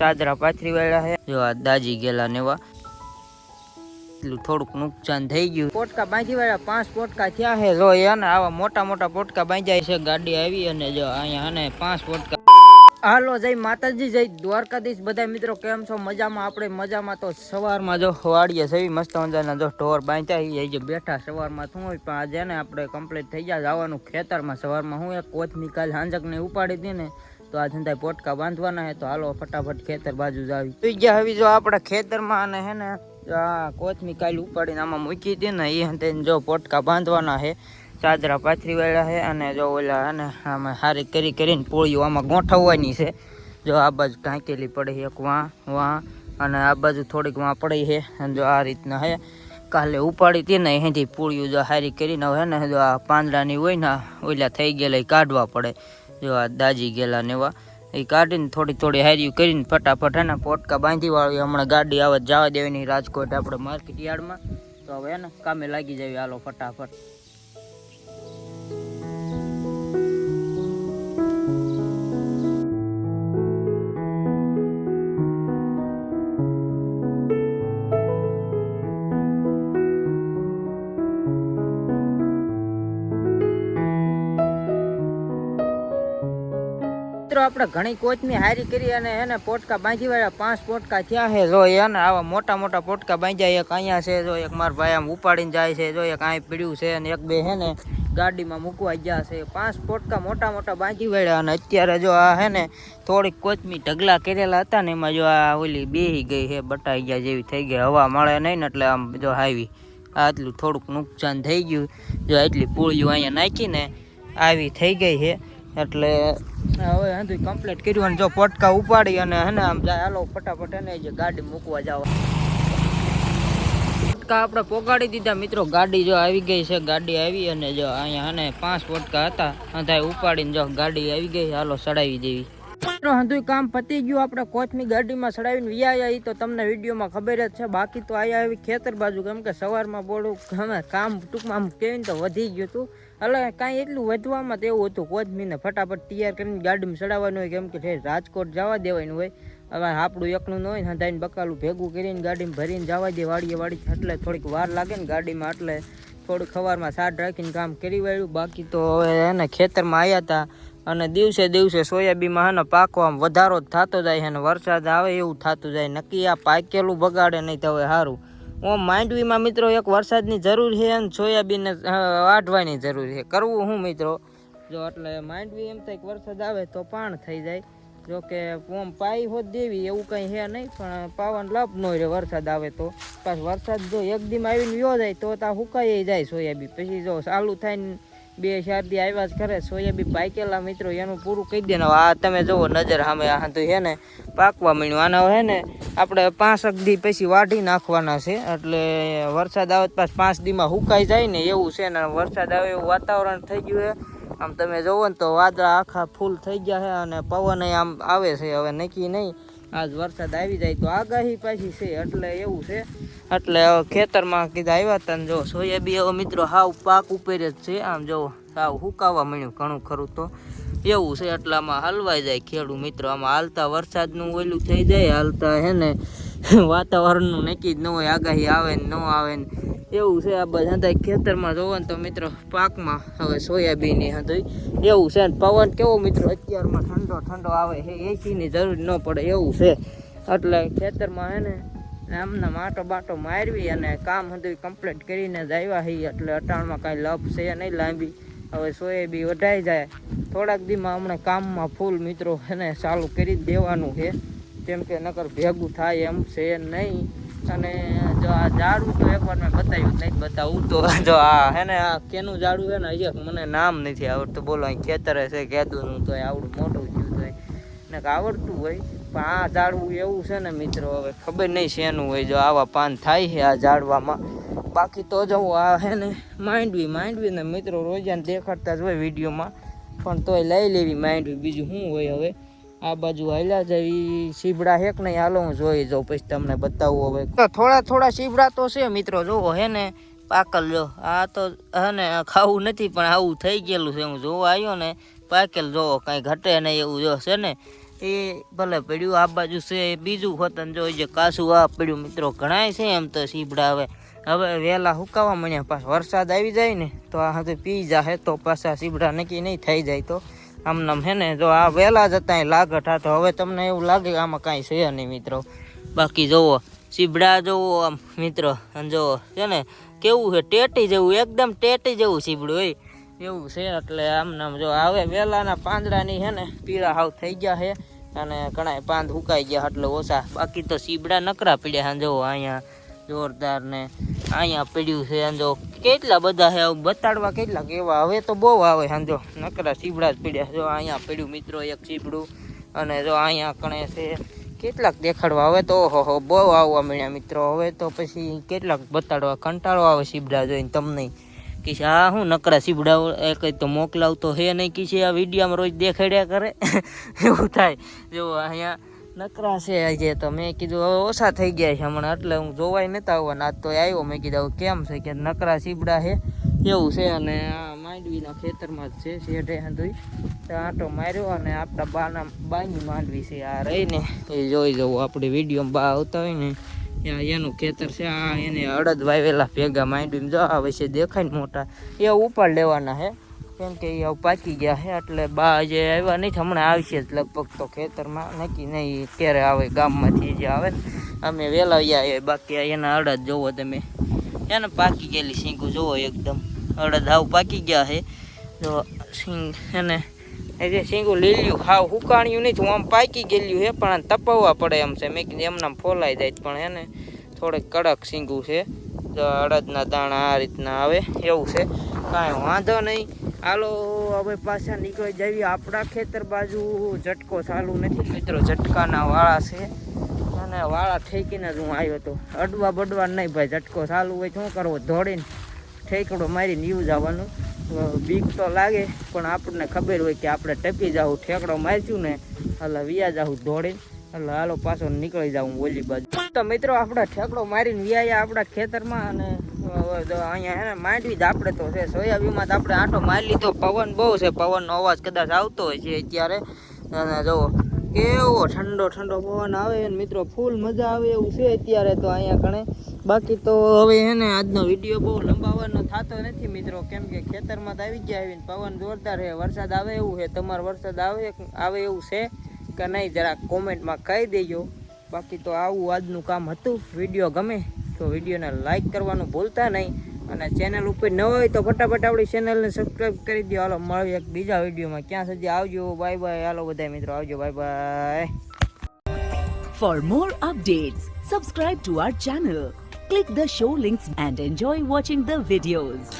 ચાદરા પાથરી વાળા છે જો આ દાજી ગયેલા નેવા થોડુંક નુકસાન થઈ ગયું. પોટકા બાંધી વાળા પાંચ પોટકા થયા છે જો એને આવા મોટા મોટા પોટકા બાંધ્યા છે. ગાડી આવી અને જો અહીંયા અને પાંચ પોટકા. હાલો, જય માતાજી, જય દ્વારકાધીશ. બધા મિત્રો, કેમ છો? મજામાં? આપણે મજામાં તો સવારમાં જો વાડીએ સવી મસ્ત મજાના જો ઢોર બાંધ્યા એ જે બેઠા સવારમાં શું હોય? પણ આજે ને આપણે કમ્પ્લીટ થઈ જાય જવાનું ખેતરમાં સવારમાં હું એક કોથમી કાલ હાંજકને ઉપાડી હતી ને તો આ ધંધા પોટકા બાંધવાના હે, તો હાલો ફટાફટ ખેતર બાજુ જ આવી. સુઈ ગયા હવે જો આપણા ખેતરમાં અને હે ને આ કોથમી કાલ ઉપાડીને આમાં મૂકી હતી ને એ હંતે જો પોટકા બાંધવાના છે ચાદરા પાથરી વાળા છે અને જો ઓલા હે ને, આમાં હારી કરી કરીને પોળીઓ આમાં ગોઠવવાની છે. જો આ બાજુ ઢાંકેલી પડી એક વાં વાં, અને આ બાજુ થોડીક વાં પડી છે અને જો આ રીતના હે, કાલે ઉપાડી હતી ને, એથી પૂળીઓ જો હારી કરીને હવે ને, જો આ પાંદડાની હોય ને ઓલા થઈ ગયેલા કાઢવા પડે. જો દાજી ગયેલા ને એવા, એ કાઢીને થોડી થોડી હાર્યું કરીને ફટાફટ હે ને પોટકા બાંધી વાળી હમણાં ગાડી આવે જવા દેવાની રાજકોટ આપણે માર્કેટ યાર્ડમાં. તો હવે એને કામે લાગી જાય હાલો ફટાફટ. મિત્રો, આપણે ઘણી કોચની હારી કરી અને એને પોટકા બાંધી વાળા પાંચ પોટકા થયા છે. જો એને આવા મોટા મોટા પોટકા બાંધ્યા, એક અહીંયા છે, જો એક મારા ભાઈ આમ ઉપાડીને જાય છે, જો એક અહીં પીડ્યું છે અને એક બે છે ને ગાડીમાં મૂકવા ગયા છે. પાંચ પોટકા મોટા મોટા બાંધી વાળ્યા અને અત્યારે જો આ છે ને થોડીક કોચમી ઢગલા કરેલા હતા ને એમાં જો આ ઓલી બેહી ગઈ છે, બટાઈ ગયા જેવી થઈ ગઈ. હવા મળે નહીં ને એટલે આમ જો હાવી આટલું થોડુંક નુકસાન થઈ ગયું. જો એટલી પૂળીઓ અહીંયા નાખીને આવી થઈ ગઈ છે. એટલે હવે હંધી કમ્પ્લીટ કર્યું અને જો પોટકા ઉપાડી અને હે આમ જાય, હાલો, ફટાફટ એને જે ગાડી મૂકવા જાવ. પોટકા આપણે પોગાડી દીધા. મિત્રો, ગાડી જો આવી ગઈ છે, ગાડી આવી અને જો અહીંયા હને પાંચ પોટકા હતા, અંધાય ઉપાડીને જો ગાડી આવી ગઈ, હાલો, ચડાવી દેવી. મિત્રો હંધુય કામ પતી ગયું, આપણે કોચની ગાડીમાં ચડાવીને વ્યાયા એ તો તમને વિડીયોમાં ખબર જ છે. બાકી તો આયા આવી ખેતર બાજુ કેમ કે સવારમાં બોલું, અમે કામ ટૂંકમાં આમ કહેવાય તો વધી ગયું હતું. એટલે કાંઈ એટલું વધવામાં તો એવું હતું, કોચમીને ફટાફટ તૈયાર કરીને ગાડીમાં ચડાવવાનું હોય, કેમ કે રાજકોટ જવા દેવાનું હોય. હવે આપણું એકનું ન હોય ને, હંધાઈને બકાલું ભેગું કરીને ગાડીમાં ભરીને જવા દે, વાડીએ વાડી એટલે થોડીક વાર લાગે ને ગાડીમાં, એટલે થોડુંક સવારમાં સાડ રાખીને કામ કરી વાળ્યું. બાકી તો હવે એને ખેતરમાં આવ્યા હતા અને દિવસે દિવસે સોયાબીનમાં હે ને પાકવામાં વધારો જ થતો જાય છે વરસાદ આવે એવું થતું જાય. નક્કી આ પાકેલું બગાડે નહીં તો હવે સારું ઓમ માંડવીમાં મિત્રો એક વરસાદની જરૂર છે અને સોયાબીનને વાઢવાની જરૂર છે. કરવું હું મિત્રો? જો એટલે માંડવી એમ થાય કે વરસાદ આવે તો પાણ થઈ જાય. જો કે ઓમ પાઈ હોત દેવી એવું કંઈ છે નહીં, પણ પાવન લાભ ન રહે વરસાદ આવે તો. પછી વરસાદ જો એક દીમાં આવીને વ્યો જાય તો ત્યાં સુકાઈ જાય સોયાબીન. પછી જો ચાલુ થાય ને બે ચાર દી આવ્યા જ કરે સોયાબી પાકેલા મિત્રો, એનું પૂરું કહી દે આ તમે જુઓ નજર સામે, આ તો છે ને, પાકવા મળ્યું આના હે ને, આપણે પાંચ દી પછી વાઢી નાખવાના છે. એટલે વરસાદ આવે પાછ પાંચ દીમાં હુકાઈ જાય ને, એવું છે ને. વરસાદ આવે એવું વાતાવરણ થઈ ગયું છે. આમ તમે જુઓ ને તો વાદળા આખા ફૂલ થઈ ગયા છે અને પવન આમ આવે છે. હવે નક્કી નહીં. આજ વરસાદ આવી જાય તો આગાહી પાછી છે. એટલે એવું છે. એટલે ખેતરમાં કીધા આવ્યા હતા ને જો સોયાબી હવે મિત્રો હાવ પાક ઉપર જ છે. આમ જો સાવ હુકાવા મળ્યું ઘણું ખરું તો. એવું છે એટલે આમાં હલવાઈ જાય ખેડૂત મિત્રો. આમાં હાલતા વરસાદનું ઓલું થઈ જાય, હાલતા હે ને વાતાવરણનું નક્કી જ ન હોય, આગાહી આવે ને ન આવે ને. એવું છે આ બધા. ખેતરમાં જોવો ને તો મિત્રો પાકમાં હવે સોયાબીન હતું. એવું છે ને પવન કેવો મિત્રો? અત્યારમાં ઠંડો ઠંડો આવે છે. એસીની જરૂર ન પડે. એવું છે. એટલે ખેતરમાં હે ને આમના માટો બાટો મારવી અને કામ હતું કમ્પ્લીટ કરીને જ આવ્યા હી એટલે અટાણમાં કાંઈ લપ છે નહીં લાંબી. હવે સોયાબી વઢાઈ જાય. થોડાક દીમાં હમણાં કામમાં ફૂલ મિત્રો એને ચાલુ કરી જ દેવાનું છે. કેમ કે નકર ભેગું થાય એમ છે નહીં. અને જો આ ઝાડું તો એકવાર મેં બતાવ્યું નહીં, બતાવું તો. જો આ હે ને, આ કેનું ઝાડું છે ને અહીંયા મને નામ નથી આવડતું. બોલો, અહીં ખેતરે છે કેદુનું તો આવડું મોટું થયું તો ને આવડતું હોય. પણ આ ઝાડવું એવું છે ને મિત્રો, હવે ખબર નહીં શેનું હોય, જો આવા પાન થાય છે આ ઝાડવામાં. બાકી તો જો આ હે ને, માંડવી માંડવી ને મિત્રો રોજાને દેખાડતા જ હોય વિડીયોમાં. પણ તોય લઈ લેવી માંડવી, બીજું શું હોય હવે? આ બાજુ હાલ્યા જવી સીબડા હેક નહીં? હાલો હું જોઈ જાઉં, પછી તમને બતાવું હવે. થોડા થોડા સીબડા તો છે મિત્રો, જોવો હે ને, પાકલ જો. આ તો હે ને, ખાવું નથી, પણ આવું થઈ ગયેલું છે. હું જોવા આવ્યો ને, પાકેલ જોવો, કાંઈ ઘટે નહીં એવું જો છે ને. એ ભલે પડ્યું આ બાજુ છે બીજું ખોતન જો જે કાસું આ પડ્યું મિત્રો, ઘણાય છે એમ તો સીબડા હવે. હવે વહેલા સુકાવા મળ્યા પાછો વરસાદ આવી જાય ને, તો આ હાથે પી જાહે તો પાછા સીબડા નક્કી નહીં થઈ જાય તો. આમ નામ હે ને, જો આ વહેલા જતા લાગટ તો હવે તમને એવું લાગે આમાં કાંઈ છે નહીં મિત્રો. બાકી જુઓ સીબડા જુઓ આમ મિત્રો, અને જોવો, છે ને, કેવું છે, ટેટી જેવું, એકદમ ટેટી જેવું સીબડું હોય એવું છે, એટલે આમ નામ જો હવે વેલાના પાંદડાની છે ને, પીળા હાવ થઈ ગયા છે અને ઘણા પાંદ સુકાઈ ગયા એટલે ઓછા. બાકી તો સીબડા નકરા પડ્યા છે, જો અહીંયા જોરદાર ને અહીંયા પીડ્યું છે જો કેટલા બધા છે બતાડવા કેટલા કેવા. હવે તો બહુ આવે સાંજો નકરા સીબડા જ પડ્યા જો અહીંયા પડ્યું મિત્રો, એક સીબડું, અને જો અહીંયા કણે છે, કેટલાક દેખાડવા. હવે તો ઓહો બહુ આવવા મળ્યા મિત્રો. હવે તો પછી કેટલાક બતાડવા. કંટાળો આવે સીબડા જોઈને, તમને કે આ હું નકરા સીબડાઓ એ કંઈ તો મોકલાવતો હે નહીં. કે છે, આ વિડીયામાં રોજ દેખાડ્યા કરે. એવું થાય. જો, અહીંયા નકરા છે આજે તો. મેં કીધું, હવે ઓછા થઈ ગયા છે હમણાં, એટલે હું જોવાય નતા આવવાના. આજ તો આવ્યો, મેં કીધું કેમ છે કે નકરા સીબડા છે એવું છે, અને આ માંડવીના ખેતરમાં જ છે શેઠે હાંધુઈ તો આંટો માર્યો અને આપણા બાના બાની માંડવી છે, આ રહીને. એ જોઈ જવું, આપણે વિડીયોમાં બા આવતા હોય ને. એનું ખેતર છે, આ એને અડદ વાવેલા ભેગા માંડ્યું જો આવે છે દેખાય ને મોટા, એ ઉપાડ લેવાના છે કેમ કે એ પાકી ગયા છે એટલે બા જે આવ્યા નહીં હમણાં આવશે જ લગભગ તો ખેતરમાં. નક્કી નહીં ક્યારે આવે ગામમાંથી જે આવે અમે વહેલા આવ્યા બાકી એના અડદ જોવો તમે. એને પાકી ગયેલી સિંગું જોવો એકદમ. અડદ આવું પાકી ગયા છે જો સિંગ એને એ જે સિંગું લીલ્યું હાવ હુકાણ્યું નહીં આમ પાકી ગયેલું છે પણ તપાવવા પડે એમ છે. મેં કીધું એમનામ ફોલાઈ જાય પણ એને થોડેક કડક સિંગું છે. અડદના દાણા આ રીતના આવે, એવું છે. કાંઈ વાંધો નહીં. હાલો, હવે પાછા નીકળી જઈએ આપણા ખેતર બાજુ. ઝટકો ચાલુ નથી. મિત્રો, ઝટકાના વાળા છે. અને વાળા ઠેકીને જ હું આવ્યો હતો અડવા બડવા નહીં ભાઈ, ઝટકો ચાલુ હોય શું કરવો? દોડીને ઠેકડો મારીને યુઝ આવવાનું બીક તો લાગે, પણ આપણને ખબર હોય કે આપણે ટપી જાવું ઠેકડો મારશું ને એટલે વિયા જાવું દોડી એટલે હાલો પાછો નીકળી જાવું ઓલી બાજુ. તો મિત્રો, આપણે ઠેકડો મારીને વ્યાયા આપણા ખેતરમાં અને અહીંયા એને માંડવી જ આપણે તો છે. સોયાબીનમાં તો આપણે આંટો મારી લીધો. પવન બહુ છે. પવનનો અવાજ કદાચ આવતો હોય છે અત્યારે. અને જુઓ કેવો ઠંડો ઠંડો પવન આવે મિત્રો, ફૂલ મજા આવે એવું છે અત્યારે તો અહીંયા કણે બાકી તો હવે એને આજનો વીડિયો બહુ લંબાવવાનો થતો નથી મિત્રો, કેમ કે ખેતરમાં તો આવી ગયા આવીને પવન જોરદાર છે, વરસાદ આવે એવું છે, તમારો વરસાદ આવે આવે એવું છે કે નહીં જરાક કોમેન્ટમાં કહી દેજો. બાકી તો આવું આજનું કામ હતું. વીડિયો ગમે તો વિડીયોને લાઈક કરવાનું ભૂલતા નહીં. અને ચેનલ ઉપર ન હોય તો ફટાફટ આપણી ચેનલને સબસ્ક્રાઈબ કરી દો હાલો મળીએ એક બીજા વિડીયોમાં ક્યાં સુધી આવજો બાય બાય હાલો બધા મિત્રો આવજો bye bye For more updates, subscribe to our channel, click the show links and enjoy watching the videos.